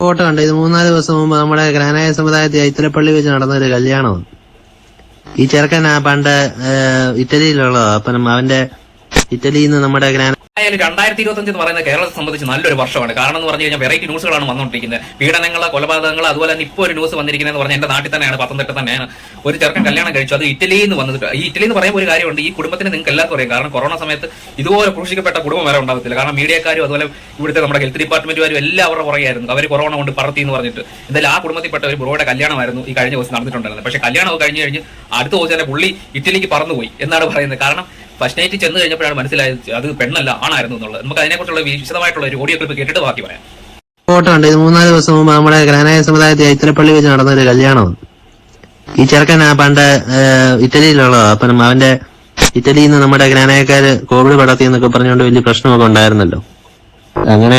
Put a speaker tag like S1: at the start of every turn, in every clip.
S1: Photo ഉണ്ട് ഇത് മൂന്നാൽ ദിവസം മുമ്പ് നമ്മുടെ ഗ്രാനായ സമുദായത്തിൽ ഐത്തലപ്പള്ളി വെച്ച് നടന്ന ഒരു കല്യാണമാണ് ഈ ചെറുക്കൻ പണ്ട് ഇറ്റലിയിലുള്ളതാ. അപ്പം അവന്റെ ഇറ്റലിയിൽ നിന്ന് നമ്മുടെ
S2: ആയാലും രണ്ടായിരത്തി ഇരുപത്തഞ്ച് എന്ന് പറയുന്നത് കേരളത്തെ സംബന്ധിച്ച് നല്ലൊരു വർഷമാണ്. കാരണം എന്ന് പറഞ്ഞു കഴിഞ്ഞാൽ വെറൈറ്റി ന്യൂസുകളാണ് വന്നുകൊണ്ടിരിക്കുന്നത്. പീഡനങ്ങൾ കൊലപാതകങ്ങൾ അതുപോലെ തന്നെ ഇപ്പോൾ ഒരു ന്യൂസ് വന്നിരിക്കുന്നത് പറഞ്ഞാൽ എന്റെ നാട്ടിൽ തന്നെയാണ്. പത്തനംതിട്ട തന്നെയാണ്. ഒരു ചെറുക്കൻ കല്യാണം കഴിച്ചു. അത് ഇറ്റലിയിൽ നിന്ന് വന്നിട്ട് ഈ ഇറ്റലി എന്ന് പറയുമ്പോൾ ഒരു കാര്യമുണ്ട്. ഈ കുടുംബത്തിന് നിങ്ങൾക്ക് എല്ലാവർക്കും അറിയാം. കാരണം കൊറോണ സമയത്ത് ഇതുപോലെ ക്രൂശിക്കപ്പെട്ട കുടുംബം വരെ ഉണ്ടാകത്തില്ല കാരണം മീഡിയക്കാരും അതുപോലെ ഇവിടുത്തെ നമ്മുടെ ഹെൽത്ത് ഡിപ്പാർട്ട്മെന്റുകാരും എല്ലാം അവരുടെ പുറകെയായിരുന്നു. അവർ കൊറോണ കൊണ്ട് പറത്തി എന്ന് പറഞ്ഞിട്ട്. എന്തായാലും ആ കുടുംബത്തിൽപ്പെട്ട ഒരു ബ്രോയുടെ കല്യാണമായിരുന്നു ഈ കഴിഞ്ഞ ദിവസം നടന്നിട്ടുണ്ടായിരുന്നത്. പക്ഷേ കല്യാണം കഴിഞ്ഞ് കഴിഞ്ഞ് അടുത്ത ദിവസം തന്നെ പുള്ളി ഇറ്റലിക്ക് പറന്നുപോയി എന്നാണ് പറയുന്നത്. കാരണം ഫസ്റ്റ് നൈറ്റ് ചെന്ന് കഴിഞ്ഞപ്പോഴാണ് മനസ്സിലായത് അത് പെണ്ണല്ല ആണായിരുന്നു എന്നുള്ളത്. നമുക്ക് അതിനെക്കുറിച്ചുള്ള വിശദമായിട്ടുള്ള ഒരു ഓഡിയോ ക്ലിപ്പ് കേട്ടിട്ട് ബാക്കി പറയാം.
S1: ഫോട്ടോ ഉണ്ട്. ഇത് മൂന്നാൽ ദിവസം മുമ്പ് നമ്മുടെ ഗ്രാനായ സമുദായത്തിൽ ഐത്തലപ്പള്ളി വെച്ച് നടന്ന ഒരു കല്യാണം. ഈ ചെറുക്കൻ പണ്ട് ഇറ്റലിയിലുള്ളതാ. അപ്പം അവന്റെ ഇറ്റലിയിൽ നിന്ന് നമ്മുടെ ഗ്രാനായക്കാര് കോവിഡ് പടർത്തി എന്നൊക്കെ പറഞ്ഞുകൊണ്ട് വലിയ പ്രശ്നമൊക്കെ ഉണ്ടായിരുന്നല്ലോ. അങ്ങനെ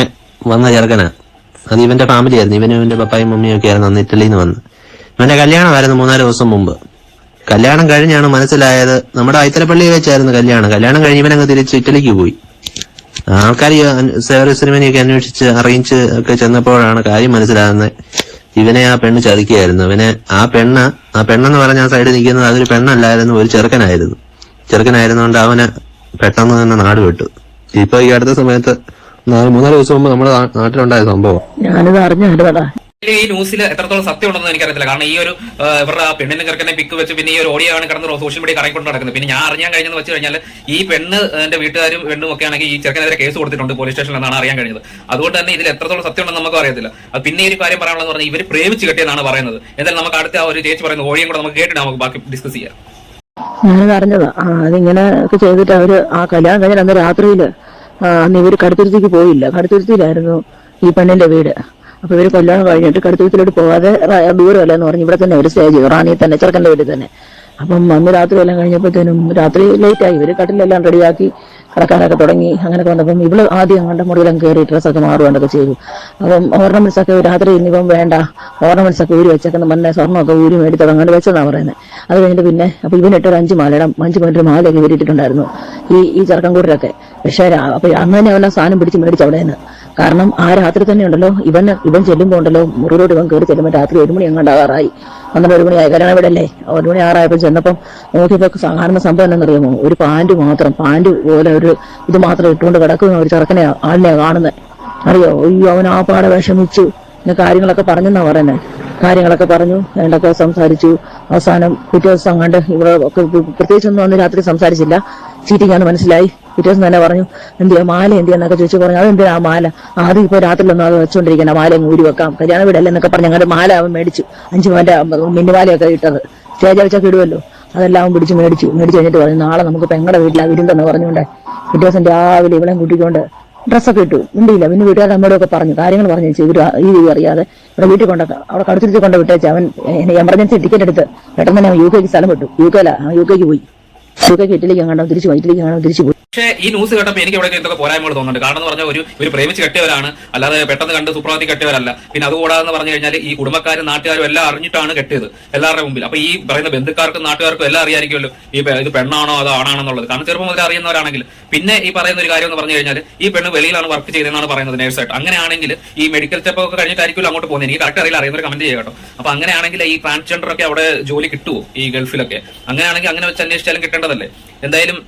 S1: വന്ന ചെറുക്കനാ. അത് ഇവന്റെ ഫാമിലി ആയിരുന്നു. ഇവനും ഇവന്റെ പപ്പായും മമ്മിയും ഒക്കെ ആയിരുന്നു അന്ന് ഇറ്റലിയിൽ നിന്ന് വന്ന് ഇവന്റെ കല്യാണമായിരുന്നു മൂന്നാൽ ദിവസം മുമ്പ്. കല്യാണം കഴിഞ്ഞാണ് മനസ്സിലായത്. നമ്മുടെ ഐത്തലപ്പള്ളി വെച്ചായിരുന്നു കല്യാണം. കല്യാണം കഴിഞ്ഞ് അങ്ങ് തിരിച്ച് ഇറ്റലിക്ക് പോയി. ആൾക്കാർ സേവറി സിനിമയൊക്കെ അന്വേഷിച്ച് അറിയിച്ച് ഒക്കെ ചെന്നപ്പോഴാണ് കാര്യം മനസ്സിലാകുന്നത്. ഇവനെ ആ പെണ്ണ് ചതിക്കുകയായിരുന്നു. ഇവനെ ആ പെണ്ണ് ആ പെണ്ണെന്ന് പറഞ്ഞ ആ സൈഡിൽ നിൽക്കുന്നത് അതൊരു പെണ്ണല്ലായിരുന്നു ഒരു ചെറുക്കനായിരുന്നു. ചെറുക്കനായിരുന്നുകൊണ്ട് അവന് പെട്ടെന്ന് തന്നെ നാട് വിട്ടു. ഇപ്പൊ ഈ അടുത്ത സമയത്ത് നാല് മൂന്നാൽ ദിവസം മുമ്പ് നമ്മുടെ നാട്ടിലുണ്ടായ സംഭവം.
S3: ഞാനിത് അറിഞ്ഞായിരുന്നടാ
S2: ഈ ന്യൂസിൽ എത്രത്തോളം സത്യം ഉണ്ടെന്ന് എനിക്കറിയത്തില്ല. കാരണം ഈ ഒരു ഇവരുടെ പെണ്ണിനെ ചെറുക്കനെ പിക്ക് വെച്ച് പിന്നെ ഈ ഒരു ഓഡിയോ ആണ് കിടന്ന് സോഷ്യൽ മീഡിയ കറങ്ങിക്കൊണ്ട് നടക്കുന്നത്. പിന്നെ ഞാൻ അറിയാൻ കഴിഞ്ഞെന്ന് വെച്ച് കഴിഞ്ഞാൽ ഈ പെണ്ണ് എന്റെ വീട്ടുകാരും പെണ്ണും ഒക്കെ ആണെങ്കിൽ ഈ ചെറുക്കനെതിരെ കേസ് കൊടുത്തിട്ടുണ്ട് പോലീസ് സ്റ്റേഷനിൽ എന്നാണ് അറിയാൻ കഴിഞ്ഞത്. അതുകൊണ്ട് തന്നെ ഇതിൽ എത്രത്തോളം സത്യം ഉണ്ടെന്ന് നമുക്ക് അറിയത്തില്ല. പിന്നെ ഒരു കാര്യം പറയാനുള്ളത് പറഞ്ഞാൽ ഇവർ പ്രേമിച്ച് കെട്ടിയെന്നാണ് പറയുന്നത്. എന്തായാലും നമുക്ക് അടുത്ത ആ ഒരു ചേച്ചി പറയുന്ന ഓഡിയോ കൂടെ നമുക്ക് കേട്ടിട്ട് നമുക്ക് ബാക്കി ഡിസ്കസ് ചെയ്യാം.
S3: ഞാൻ അറിഞ്ഞതാ. അതിങ്ങനെ ഒക്കെ ചെയ്തിട്ട് അവർ ആ കല്യാണം കഴിഞ്ഞാൽ അന്ന് രാത്രിയിൽ അന്ന് ഇവർ കടുത്തുരുത്തിക്ക് പോയില്ല. കടുത്തുരുത്തിയിലായിരുന്നു ഈ പെണ്ണിന്റെ വീട്. അപ്പൊ ഇവർ കൊല്ലാണ് കഴിഞ്ഞിട്ട് കടുത്തുരുത്തിലോട്ട് പോകാതെ ദൂരമല്ല എന്ന് പറഞ്ഞ്. ഇവിടെ തന്നെ ഒരു സ്റ്റേജ് റാണി തന്നെ ചെറുക്കന്റെ വീട്ടിൽ തന്നെ. അപ്പം അന്ന് രാത്രി എല്ലാം കഴിഞ്ഞപ്പോഴത്തേനും രാത്രി ലേറ്റ് ആയി. ഇവർ കട്ടിലെല്ലാം റെഡിയാക്കി കിടക്കാനൊക്കെ തുടങ്ങി. അങ്ങനെ വന്നപ്പം ഇവൾ ആദ്യം അങ്ങോട്ട് മുറിയിലും കയറി ഡ്രസ്സൊക്കെ മാറുകയൊക്കെ ചെയ്തു. അപ്പം ഓർണമെന്റ്സ് ഒക്കെ രാത്രി ഇനിയിപ്പം വേണ്ട. ഓർണമെന്റ്സ് ഒക്കെ ഊരി വെച്ചേക്കുന്ന മണ്ണെ സ്വർണമൊക്കെ ഊരി മേടിച്ചത് അങ്ങനെ വെച്ചതാണ് പറയുന്നത് അത് കഴിഞ്ഞിട്ട് പിന്നെ അപ്പൊ ഇവനിട്ട് ഒരു അഞ്ച് മാലയുടെ അഞ്ച് മണിട്ട് മാലയൊക്കെ വീട്ടിട്ടുണ്ടായിരുന്നു ഈ ഈ ചെറുക്കൻകൂടിലൊക്കെ പക്ഷേ അപ്പം അന്ന് തന്നെ അവൻ സാധനം പിടിച്ച് മേടിച്ചു അവിടെ നിന്ന് കാരണം ആ രാത്രി തന്നെ ഉണ്ടല്ലോ. ഇവൻ ഇവൻ ചെല്ലുമ്പോൾ ഉണ്ടല്ലോ മുറിയിലോട്ട് ഇവൻ കയറി ചെല്ലുമ്പോൾ രാത്രി ഒരു മണി അങ്ങോട്ടാകാറായി അന്നേരം ഒരു മണിയായി കാരണം ഇവിടെ അല്ലേ? ഒരു മണി ആറായപ്പോൾ ചെന്നപ്പം നോക്കിയപ്പോൾ കാണുന്ന സംഭവം എന്താണെന്നറിയാമോ? ഒരു പാന്റ് മാത്രം പാന്റ് പോലെ ഒരു ഇത് മാത്രം ഇട്ടുകൊണ്ട് കിടക്കുന്ന ഒരു ചെറുക്കനെ ആളിനെയാണ് കാണുന്നത് അറിയോ? അയ്യോ അവൻ ആ പാടെ വിഷമിച്ചു. പിന്നെ കാര്യങ്ങളൊക്കെ പറഞ്ഞെന്നാ പറയുന്നത് കാര്യങ്ങളൊക്കെ പറഞ്ഞു വേണ്ടൊക്കെ സംസാരിച്ചു. അവസാനം പിറ്റേ ദിവസം കണ്ട് ഇവിടെ പ്രത്യേകിച്ചൊന്നും അന്ന് രാത്രി സംസാരിച്ചില്ല. ചീറ്റിംഗ് ആണെന്ന് മനസ്സിലായി. പിറ്റേ ദിവസം തന്നെ പറഞ്ഞു എന്തിയാ മാല എന്തിയാ? എന്നൊക്കെ ചോദിച്ചു പറഞ്ഞു അതെന്തിനാ ആ മാല? ആദ്യം ഇപ്പൊ രാത്രിയിലൊന്നും അത് വെച്ചോണ്ടിരിക്കണം മാല ഊരി വെക്കാം. കല്യാണ വീടല്ലേ എന്നൊക്കെ പറഞ്ഞു ഞങ്ങളുടെ മാല അവൻ മേടിച്ചു അഞ്ചു മാന്റെ മിന്നുമാലയൊക്കെ ഇട്ടത്. സ്റ്റേജ് വെച്ചൊക്കെ ഇടുമല്ലോ അതെല്ലാം അവൻ പിടിച്ച് മേടിച്ചു മേടിച്ച് കഴിഞ്ഞിട്ട് പറഞ്ഞു നാളെ നമുക്ക് പെങ്ങളുടെ വീട്ടിലാ വിരുന്നെന്ന് പറഞ്ഞുകൊണ്ട് പിറ്റേ ദിവസം രാവിലെ ഇവളെ കൂട്ടിക്കൊണ്ട് ഡ്രസ്സൊക്കെ ഇട്ടു. മിണ്ടിയില്ല പിന്നെ വീട്ടുകാർ അമ്മയോടൊക്കെ പറഞ്ഞു കാര്യങ്ങൾ പറഞ്ഞു വെച്ചു ഇവർ ഈ അറിയാതെ ഇവിടെ വീട്ടിൽ കൊണ്ടൊക്കെ അവിടെ കടുത്തിരുത്തി കൊണ്ട് വിട്ടേച്ച് അവൻ എമർജൻസി ടിക്കറ്റ് എടുത്ത് പെട്ടെന്ന് തന്നെ യു കെക്ക് സ്ഥലം വിട്ടു. യു കെയിലാ യു കെക്ക് പോയി. യു കെക്ക് ഇറ്റലിക്ക് കാണാം തിരിച്ചു പോയി ഇറ്റലിക്ക് കാണാം തിരിച്ചു പോയി.
S2: പക്ഷേ ഈ ന്യൂസ് കേട്ടപ്പോൾ എനിക്ക് ഇവിടെ എന്തൊക്കെ പോരായ്മകൾ തോന്നുന്നുണ്ട്? കാരണം എന്ന് പറഞ്ഞാൽ ഒരു ഒരു പ്രേമിച്ച് കെട്ടിയവരാണ്. അല്ലാതെ പെട്ടെന്ന് കണ്ട് സുപ്രഭാതി കെട്ടിയവരല്ല. പിന്നെ അതുകൂടാതെ പറഞ്ഞു കഴിഞ്ഞാൽ ഈ കുടുംബക്കാരും നാട്ടുകാരും എല്ലാം അറിഞ്ഞിട്ടാണ് കെട്ടിയത്. എല്ലാവരുടെ മുമ്പിൽ. അപ്പൊ ഈ പറയുന്ന ബന്ധുക്കാർക്കും നാട്ടുകാർക്കും എല്ലാം അറിയായിരിക്കുമല്ലോ. ഈ ഇത് പെണ്ണാണോ അതോ ആണാണെന്നുള്ളത്. കാരണം ചെറുപ്പം മുതൽ അറിയുന്നവരാണെങ്കിൽ പിന്നെ ഈ പറയുന്ന ഒരു കാര്യം എന്ന് പറഞ്ഞു കഴിഞ്ഞാൽ ഈ പെണ്ണ് വെളിയിലാണ് വർക്ക് ചെയ്തതെന്നാണ് പറയുന്നത് നേഴ്സായിട്ട്. അങ്ങനെയാണെങ്കിൽ ഈ മെഡിക്കൽ സ്റ്റെപ്പ് ഒക്കെ കഴിഞ്ഞിട്ടായിരിക്കും അങ്ങോട്ട് പോകുന്നത്. എനിക്ക് കറക്റ്റ് അറിയില്ല. അറിയുന്നവർ കമന്റ് ചെയ്യട്ടോ അപ്പൊ അങ്ങനെയാണെങ്കിൽ ഈ ട്രാൻസ്ജെൻഡർ ഒക്കെ അവിടെ ജോലി കിട്ടുമോ ഈ ഗൾഫിലൊക്കെ? അങ്ങനെയാണെങ്കിൽ അങ്ങനെ വെച്ച് അന്വേഷിച്ചാലും കിട്ടേണ്ടതല്ലേ? എന്തായാലും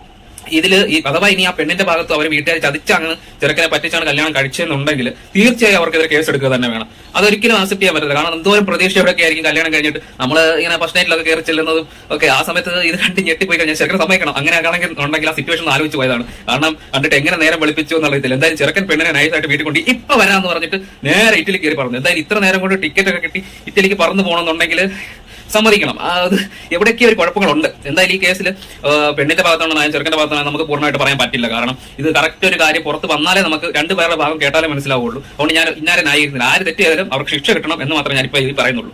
S2: ഇതിൽ ഈ അഥവാ ഇനി ആ പെണ്ണിന്റെ ഭാഗത്ത് അവർ വീട്ടുകാർ ചതിച്ചാണ് ചെറുക്കനെ പറ്റിച്ചാണ് കല്യാണം കഴിച്ചെന്നുണ്ടെങ്കിൽ തീർച്ചയായും അവർക്കെതിരെ കേസ് എടുക്കുക തന്നെ വേണം. അതൊരിക്കലും ആക്സെപ്റ്റ് ചെയ്യാൻ പറ്റില്ല കാരണം എന്തോരം പ്രതീക്ഷയോടൊക്കെ ആയിരിക്കും കല്യാണം കഴിഞ്ഞിട്ട്. നമ്മൾ ഇങ്ങനെ ഫസ്റ്റ് നൈറ്റിലൊക്കെ കയറി ചെല്ലുന്നതും ഒക്കെ ആ സമയത്ത് ഇത് കണ്ട് ഞെട്ടിപ്പോയി കഴിഞ്ഞാൽ ചെറുക്കൻ സമ്മതിക്കണം. അങ്ങനെ ആണെങ്കിൽ ഉണ്ടെങ്കിൽ ആ സിറ്റുവേഷൻ ആലോചിച്ച് പോയതാണ്. കാരണം കണ്ടിട്ട് എങ്ങനെ നേരം വെളുപ്പിച്ചു എന്നറിയത്തില്ല എന്തായാലും ചെറുക്കൻ പെണ്ണിനെ നൈസായിട്ട് വീട്ടിൽ കൊണ്ട് ഇപ്പൊ വരാന്ന് പറഞ്ഞിട്ട് നേരെ ഇറ്റലി കയറി പറഞ്ഞു. എന്തായാലും ഇത്ര നേരം കൊണ്ട് ടിക്കറ്റ് ഒക്കെ കിട്ടി. ഇറ്റലിക്ക് പറന്നു പോകണമെന്നുണ്ടെങ്കിൽ സമ്മതിക്കണം. അത് എവിടെയൊക്കെ ഒരു കുഴപ്പങ്ങളുണ്ട്. എന്തായാലും ഈ കേസിൽ പെണ്ണിന്റെ ഭാഗത്താണോ നായ ചെറുക്കന്റെ ഭാഗത്താണ് നമുക്ക് പൂർണമായിട്ട് പറയാൻ പറ്റില്ല. കാരണം ഇത് കറക്റ്റ് ഒരു കാര്യം പുറത്ത് വന്നാലേ നമുക്ക് രണ്ടുപേരുടെ ഭാഗം കേട്ടാലേ മനസ്സിലാവുള്ളൂ. അതുകൊണ്ട് ഞാൻ ഇന്നാരെ ന്യായീകരിക്കുന്നില്ല ആര് തെറ്റ് ചെയ്താലും അവർക്ക് ശിക്ഷ കിട്ടണം എന്ന് മാത്രമേ ഞാനിപ്പോൾ ഇത് പറയുന്നുള്ളൂ.